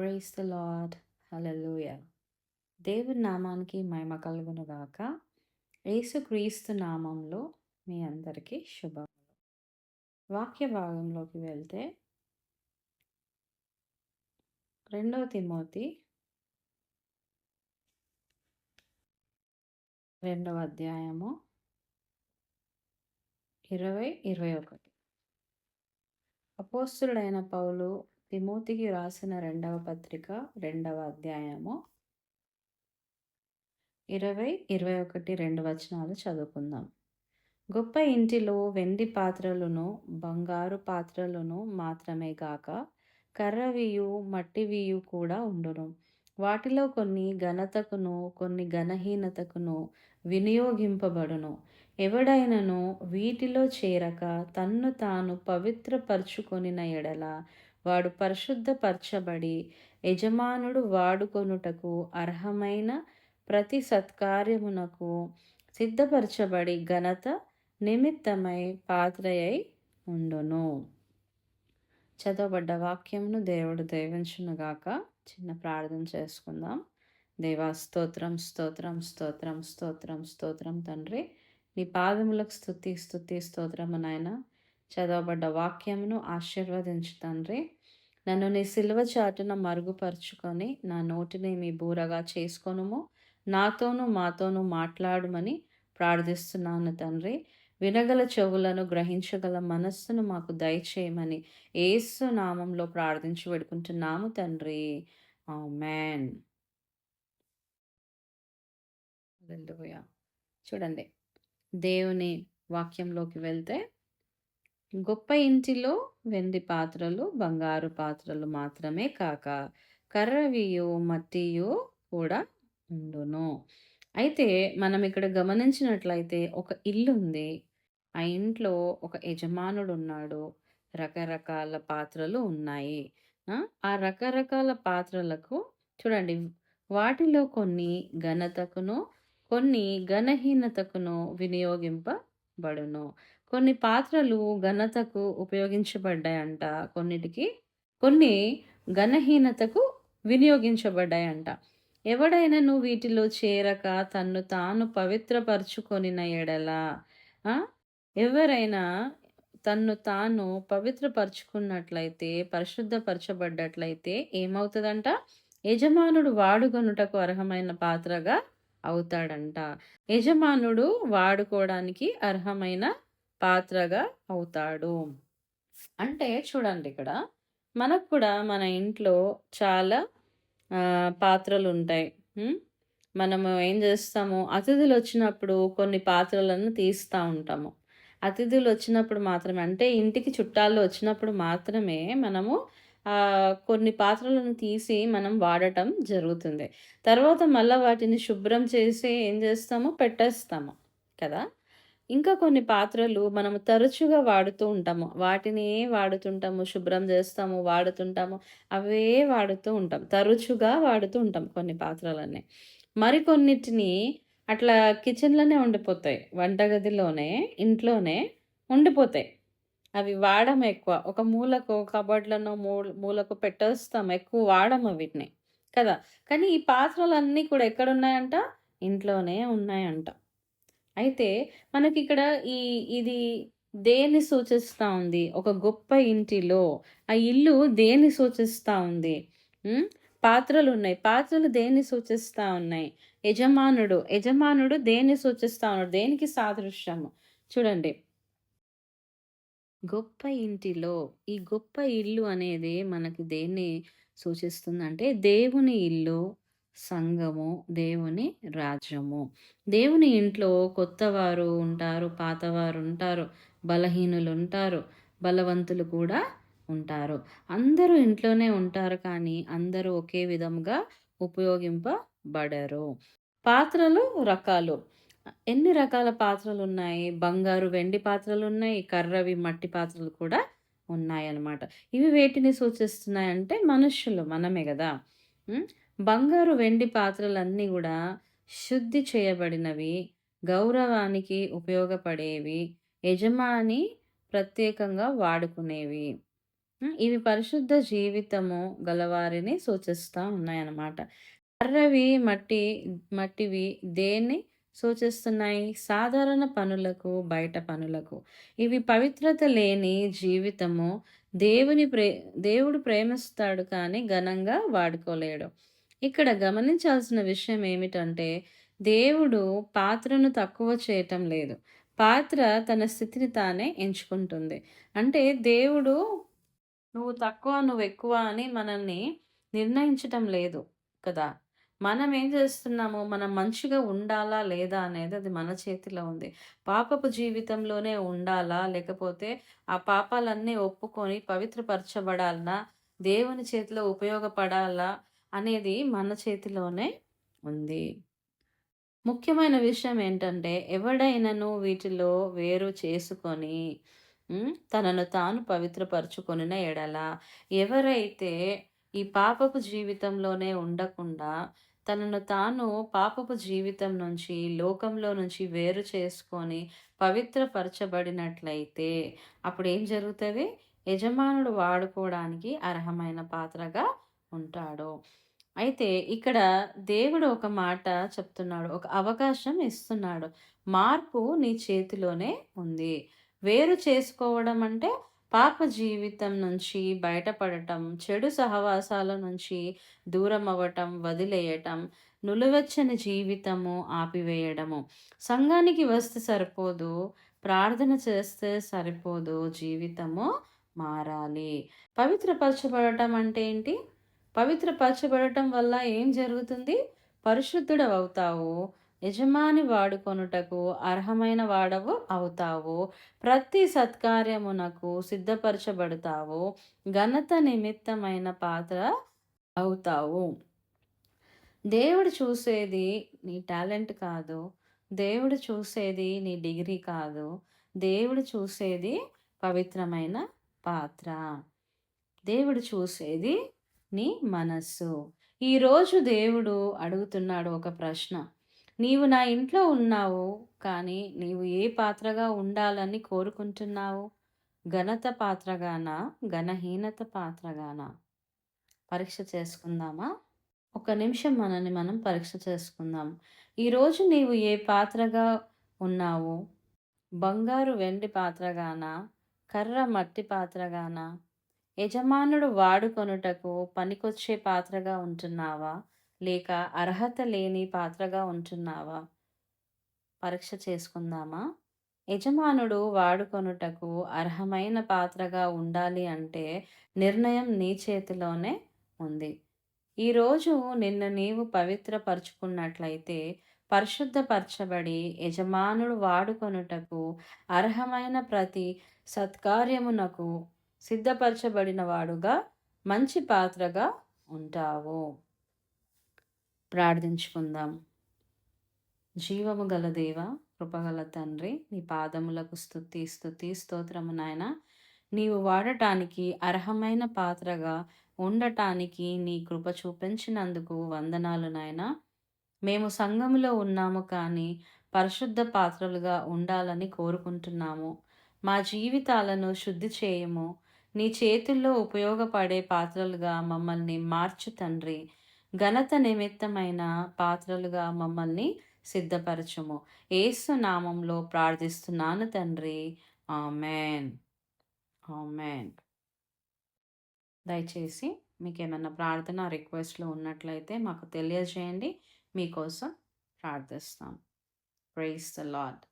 Price the lord హల్లెలూయ దేవుని నామానికి మహిమ కలుగును గాక. యేసుక్రీస్తు నామంలో మీ అందరికీ శుభములు. వాక్య భాగంలోకి వెళ్తే రెండవ తిమోతి రెండవ అధ్యాయము ఇరవై ఇరవై ఒకటి. అపోస్తుడైన పౌలు తిమోతికి రాసిన రెండవ పత్రిక రెండవ అధ్యాయము. ఇరవై ఇరవై ఒకటి రెండు వచనాలు చదువుకుందాం. గొప్ప ఇంటిలో వెండి పాత్రలను బంగారు పాత్రలను మాత్రమే గాక కర్రవియు మట్టివియు కూడా ఉండును. వాటిలో కొన్ని ఘనతకును కొన్ని ఘనహీనతకును వినియోగింపబడును. ఎవడైనను వీటిలో చేరక తన్ను తాను పవిత్రపరుచుకొనిన ఎడల వాడు పరిశుద్ధపరచబడి యజమానుడు వాడుకొనుటకు అర్హమైన ప్రతి సత్కార్యమునకు సిద్ధపరచబడి ఘనత నిమిత్తమై పాత్రయై ఉండును. చదవబడ్డ వాక్యంను దేవుడు దీవించునుగాక చిన్న ప్రార్థన చేసుకుందాం. దేవా స్తోత్రం స్తోత్రం స్తోత్రం స్తోత్రం స్తోత్రం తండ్రి. నీ పాదములకు స్థుతి స్థుతి స్తోత్రము నాయన. చదవబడ్డ వాక్యమును ఆశీర్వదించు తండ్రి. నన్ను నీ సిల్వ చాటున మరుగుపరుచుకొని నా నోటిని మీ బూరగా చేసుకొనుము. నాతోనూ మాతోనూ మాట్లాడమని ప్రార్థిస్తున్నాను తండ్రి. వినగల చెవులను గ్రహించగల మనస్సును మాకు దయచేయమని ఏసు నామంలో ప్రార్థించి పెడుకుంటున్నాము తండ్రి. మ్యాన్ చూడండి దేవుని వాక్యంలోకి వెళ్తే గొప్ప ఇంటిలో వెండి పాత్రలు బంగారు పాత్రలు మాత్రమే కాక కర్రవియు మట్టియు కూడా ఉండును. అయితే మనం ఇక్కడ గమనించినట్లయితే ఒక ఇల్లు ఉంది ఆ ఇంట్లో ఒక యజమానుడు ఉన్నాడు రకరకాల పాత్రలు ఉన్నాయి. ఆ రకరకాల పాత్రలకు చూడండి వాటిలో కొన్ని ఘనతకును కొన్ని ఘనహీనతకును వినియోగింపబడును. కొన్ని పాత్రలు ఘనతకు ఉపయోగించబడ్డాయంట కొన్నిటికి. కొన్ని ఘనహీనతకు వినియోగించబడ్డాయంట. నువ్వు వీటిలో చేరక తన్ను తాను పవిత్రపరచుకొనిన ఎడల ఎవరైనా తన్ను తాను పవిత్రపరుచుకున్నట్లయితే పరిశుద్ధపరచబడ్డట్లయితే ఏమవుతుందంట? యజమానుడు వాడుకొనుటకు అర్హమైన పాత్రగా అవుతాడంట. యజమానుడు వాడుకోవడానికి అర్హమైన పాత్రగా అవుతాడు. అంటే చూడండి ఇక్కడ మనకు కూడా మన ఇంట్లో చాలా పాత్రలు ఉంటాయి మనము ఏం చేస్తాము? అతిథులు వచ్చినప్పుడు కొన్ని పాత్రలను తీస్తూ ఉంటాము. అతిథులు వచ్చినప్పుడు మాత్రమే అంటే ఇంటికి చుట్టాలు వచ్చినప్పుడు మాత్రమే మనము కొన్ని పాత్రలను తీసి మనం వాడటం జరుగుతుంది. తర్వాత మళ్ళీ వాటిని శుభ్రం చేసి ఏం చేస్తాము? పెట్టేస్తాము. కదా? ఇంకా కొన్ని పాత్రలు మనము తరచుగా వాడుతూ ఉంటాము. వాటిని వాడుతుంటాము శుభ్రం చేస్తాము వాడుతుంటాము అవే వాడుతూ ఉంటాం. తరచుగా వాడుతూ ఉంటాం కొన్ని పాత్రలన్నీ. మరికొన్నిటిని అట్లా కిచెన్లోనే ఉండిపోతాయి. వంటగదిలోనే ఇంట్లోనే ఉండిపోతాయి. అవి వాడము ఎక్కువ. ఒక మూలకు కబోర్డ్లను మూ మూలకు పెట్టేస్తాం. ఎక్కువ వాడము వీటిని. కదా? కానీ ఈ పాత్రలన్నీ కూడా ఎక్కడున్నాయంట? ఇంట్లోనే ఉన్నాయంట. అయితే మనకి ఇక్కడ ఈ ఇది దేన్ని సూచిస్తూ ఉంది? ఒక గొప్ప ఇంటిలో ఆ ఇల్లు దేన్ని సూచిస్తూ ఉంది? పాత్రలు ఉన్నాయి పాత్రలు దేన్ని సూచిస్తూ ఉన్నాయి? యజమానుడు. యజమానుడు దేన్ని సూచిస్తూ ఉన్నాడు? దేనికి సాదృశ్యము? చూడండి. గొప్ప ఇంటిలో ఈ గొప్ప ఇల్లు అనేది మనకి దేన్ని సూచిస్తుందంటే దేవుని ఇల్లు సంఘము దేవుని రాజ్యము. దేవుని ఇంట్లో కొత్తవారు ఉంటారు పాతవారు ఉంటారు బలహీనులు ఉంటారు బలవంతులు కూడా ఉంటారు. అందరూ ఇంట్లోనే ఉంటారు కానీ అందరూ ఒకే విధంగా ఉపయోగింపబడరు. పాత్రలు రకాలు. ఎన్ని రకాల పాత్రలు ఉన్నాయి బంగారు వెండి పాత్రలు ఉన్నాయి కర్రవి మట్టి పాత్రలు కూడా ఉన్నాయి అన్నమాట ఇవి వేటిని సూచిస్తున్నాయంటే మనుషులు మనమే కదా. బంగారు వెండి పాత్రలన్నీ కూడా శుద్ధి చేయబడినవి గౌరవానికి ఉపయోగపడేవి యజమాని ప్రత్యేకంగా వాడుకునేవి ఇవి పరిశుద్ధ జీవితము గలవారిని సూచిస్తూ ఉన్నాయన్నమాట. కర్రవి, మట్టి మట్టివి దేన్ని సూచిస్తున్నాయి? సాధారణ పనులకు, బయట పనులకు. ఇవి పవిత్రత లేని జీవితము. దేవుని ప్రే దేవుడు ప్రేమిస్తాడు కానీ ఘనంగా వాడుకోలేడు. ఇక్కడ గమనించాల్సిన విషయం ఏమిటంటే, దేవుడు పాత్రను తక్కువ చేయటం లేదు. పాత్ర తన స్థితిని తానే ఎంచుకుంటుంది. అంటే దేవుడు నువ్వు తక్కువ, నువ్వు ఎక్కువ అని మనల్ని నిర్ణయించటం లేదు కదా! మనం ఏం చేస్తున్నాము? మనం మంచిగా ఉండాలా? లేదా? అనేది అది మన చేతిలో ఉంది. పాపపు జీవితంలోనే ఉండాలా? లేకపోతే ఆ పాపాలన్నీ ఒప్పుకొని పవిత్రపరచబడాలనా? దేవుని చేతిలో ఉపయోగపడాలా? అనేది మన చేతిలోనే ఉంది. ముఖ్యమైన విషయం ఏంటంటే, ఎవడైనను వీటిలో వేరు చేసుకొని తనను తాను పవిత్రపరచుకొనిన ఎడల, ఎవరైతే ఈ పాపపు జీవితంలోనే ఉండకుండా, తనను తాను పాపపు జీవితం నుంచి, లోకంలో నుంచి వేరు చేసుకొని పవిత్రపరచబడినట్లయితే, అప్పుడేం జరుగుతుంది యజమానుడు వాడుకోవడానికి అర్హమైన పాత్రగా ఉంటాడు. అయితే ఇక్కడ దేవుడు ఒక మాట చెప్తున్నాడు. ఒక అవకాశం ఇస్తున్నాడు. మార్పు నీ చేతిలోనే ఉంది. వేరు చేసుకోవడం అంటే పాప జీవితం నుంచి బయటపడటం, చెడు సహవాసాల నుంచి దూరం అవ్వటం, వదిలేయటం, నులివెచ్చని జీవితము ఆపివేయడము. సంఘానికి వస్తే సరిపోదు, ప్రార్థన చేస్తే సరిపోదు, జీవితము మారాలి. పవిత్రపరచబడటం అంటే ఏంటి? పవిత్రపరచబడటం వల్ల ఏం జరుగుతుంది? పరిశుద్ధుడవవుతావు. యజమాని వాడుకొనుటకు అర్హమైన వాడవు అవుతావు. ప్రతి సత్కార్యమునకు సిద్ధపరచబడతావు. ఘనత నిమిత్తమైన పాత్ర అవుతావు. దేవుడు చూసేది నీ టాలెంట్ కాదు. దేవుడు చూసేది నీ డిగ్రీ కాదు. దేవుడు చూసేది పవిత్రమైన పాత్ర. దేవుడు చూసేది నీ మనస్సు. ఈరోజు దేవుడు అడుగుతున్నాడు ఒక ప్రశ్న. నీవు నా ఇంట్లో ఉన్నావు, కానీ నీవు ఏ పాత్రగా ఉండాలని కోరుకుంటున్నావు? ఘనత పాత్రగానా? ఘనహీనత పాత్రగానా? పరీక్ష చేసుకుందామా? ఒక నిమిషం మనల్ని మనం పరీక్ష చేసుకుందాం. ఈరోజు నీవు ఏ పాత్రగా ఉన్నావు? బంగారు, వెండి పాత్రగానా? కర్ర, మట్టి పాత్రగానా? యజమానుడు వాడుకొనుటకు పనికొచ్చే పాత్రగా ఉంటున్నావా? లేక అర్హత లేని పాత్రగా ఉంటున్నావా? పరీక్ష చేసుకుందామా? యజమానుడు వాడుకొనుటకు అర్హమైన పాత్రగా ఉండాలి అంటే నిర్ణయం నీ చేతిలోనే ఉంది. ఈరోజు నిన్ను నీవు పవిత్రపరుచుకున్నట్లయితే పరిశుద్ధపరచబడి యజమానుడు వాడుకొనుటకు అర్హమైన ప్రతి సత్కార్యమునకు సిద్ధపరచబడిన వాడుగా మంచి పాత్రగా ఉంటావు. ప్రార్థించుకుందాం. జీవము గల దేవ కృపగల తండ్రి నీ పాదములకు స్థుతి స్థుతి స్తోత్రము నాయన. నీవు వాడటానికి అర్హమైన పాత్రగా ఉండటానికి నీ కృప చూపించినందుకు వందనాలు నాయన. మేము సంఘములో ఉన్నాము కానీ పరిశుద్ధ పాత్రలుగా ఉండాలని కోరుకుంటున్నాము. మా జీవితాలను శుద్ధి చేయము. నీ చేతుల్లో ఉపయోగపడే పాత్రలుగా మమ్మల్ని మార్చు తండ్రి. ఘనత నిమిత్తమైన పాత్రలుగా మమ్మల్ని సిద్ధపరచము. ఏసు నామంలో ప్రార్థిస్తున్నాను తండ్రి. ఆమెన్. ఆమెన్. దయచేసి మీకు ఏమైనా ప్రార్థన రిక్వెస్ట్లు ఉన్నట్లయితే మాకు తెలియజేయండి. మీకోసం ప్రార్థిస్తాం. Price the lord